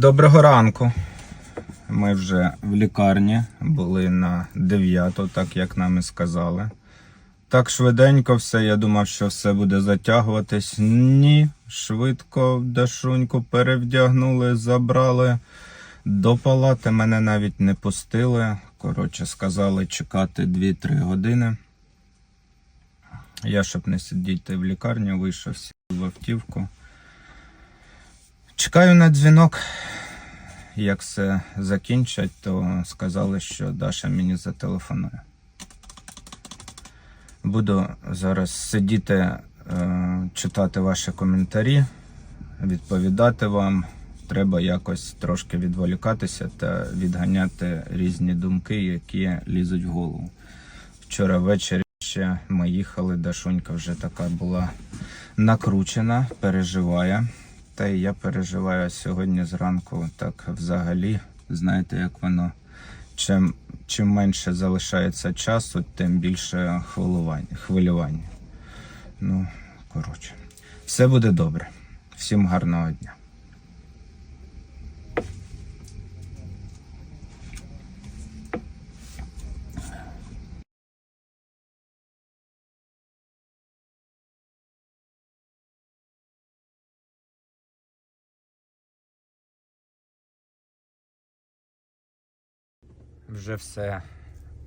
Доброго ранку. Ми вже в лікарні були на 9, так як нам і сказали. Так швиденько все. Я думав, що все буде затягуватись. Ні. Швидко Дашуньку перевдягнули, забрали. До палати мене навіть не пустили. Коротше, сказали чекати 2-3 години. Я, щоб не сидіти в лікарні, вийшов в автівку. Чекаю на дзвінок. Як все закінчать, то сказали, що Даша мені зателефонує. Буду зараз сидіти, е, читати ваші коментарі, відповідати вам. Треба якось трошки відволікатися та відганяти різні думки, які лізуть в голову. Вчора ввечері ще ми їхали, Дашунька вже така була накручена, переживає. Та я переживаю сьогодні зранку так взагалі. Знаєте, як воно. Чим, чим менше залишається часу, тим більше хвилювання. хвилювання. Ну, коротше, все буде добре. Всім гарного дня. Вже все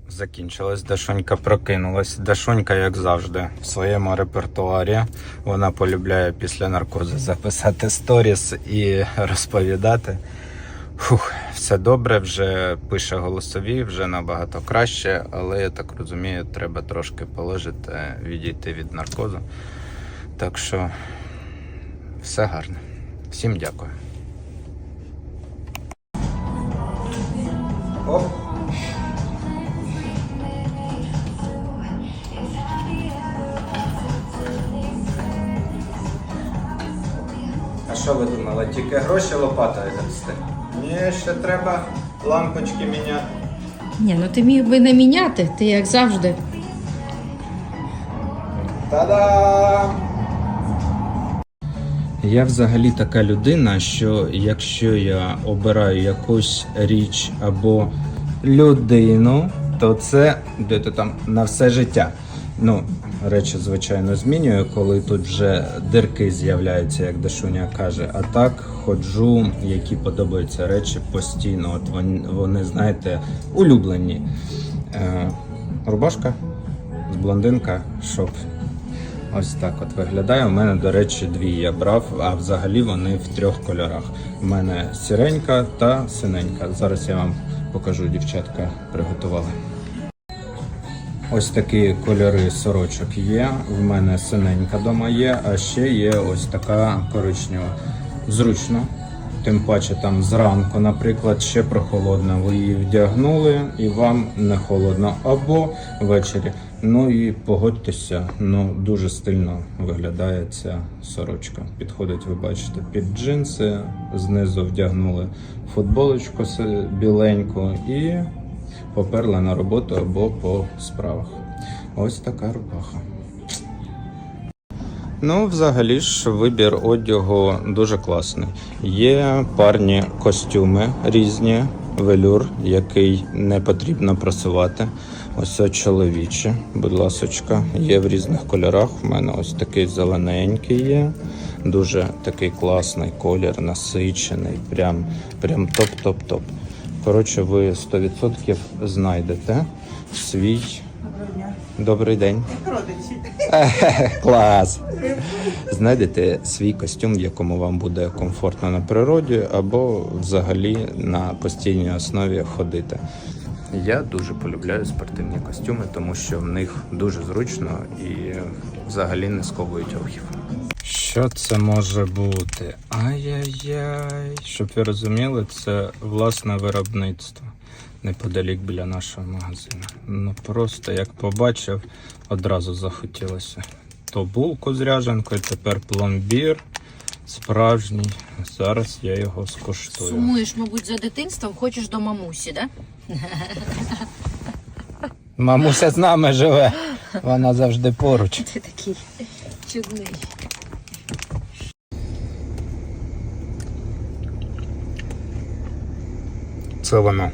закінчилось. Дашунька прокинулась. Дашунька, як завжди, в своєму репертуарі. Вона полюбляє після наркозу записати сторіс і розповідати. Фух, все добре, вже пише голосові, вже набагато краще, але я так розумію, треба трошки положити, відійти від наркозу. Так що все гарно. Всім дякую. Оп. Що ви думали, тільки гроші лопатою дасте? Ні, ще треба лампочки міняти. Ні, ну ти міг би не міняти, ти як завжди. Та-дам! Я взагалі така людина, що якщо я обираю якусь річ або людину, то це де-то там на все життя. Ну, речі, звичайно, змінюю, коли тут вже дирки з'являються, як Дашуня каже. А так ходжу, які подобаються речі постійно. От вони, вони знаєте, улюблені. Е, рубашка з блондинка, щоб Ось так от виглядає. У мене, до речі, дві я брав, а взагалі вони в трьох кольорах. У мене сіренька та синенька. Зараз я вам покажу, дівчатка приготували. Ось такі кольори сорочок є. В мене синенька дома є, а ще є ось така коричнева. Зручно. Тим паче там зранку, наприклад, ще прохолодно. Ви її вдягнули і вам не холодно. Або ввечері. Ну і погодьтеся, ну дуже стильно виглядає ця сорочка. Підходить, ви бачите, під джинси, знизу вдягнули футболочку біленьку і поперли на роботу або по справах. Ось така рубаха. Ну, взагалі ж, вибір одягу дуже класний. Є парні костюми різні, велюр, який не потрібно просувати. Ось це чоловічі, будь ласочка, є в різних кольорах. У мене ось такий зелененький є. Дуже такий класний колір, насичений, прям, прям топ-топ-топ. Коротше, ви 100% знайдете свій. Добрий день. Клас. Знайдете свій костюм, в якому вам буде комфортно на природі, або взагалі на постійній основі ходити. Я дуже полюбляю спортивні костюми, тому що в них дуже зручно і взагалі не сковують рухів. Що це може бути? Ай-яй-яй. Щоб ви розуміли, це власне виробництво неподалік біля нашого магазину. Ну просто як побачив, одразу захотілося. То булку з ряженкою, тепер пломбір справжній. Зараз я його скуштую. Сумуєш, мабуть, за дитинством, хочеш до мамусі, да? Мамуся з нами живе, вона завжди поруч. Ти такий чудний. Це.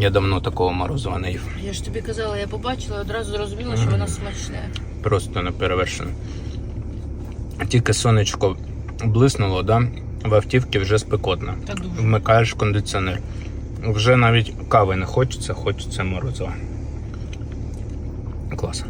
Я давно такого морозива не їв. Я ж тобі казала, я побачила і одразу зрозуміла, що воно смачне. Просто неперевершено. Тільки сонечко блиснуло, да? в автівці вже спекотно. Та дуже. Вмикаєш кондиціонер. Вже навіть кави не хочеться, хочеться морозива. Клас.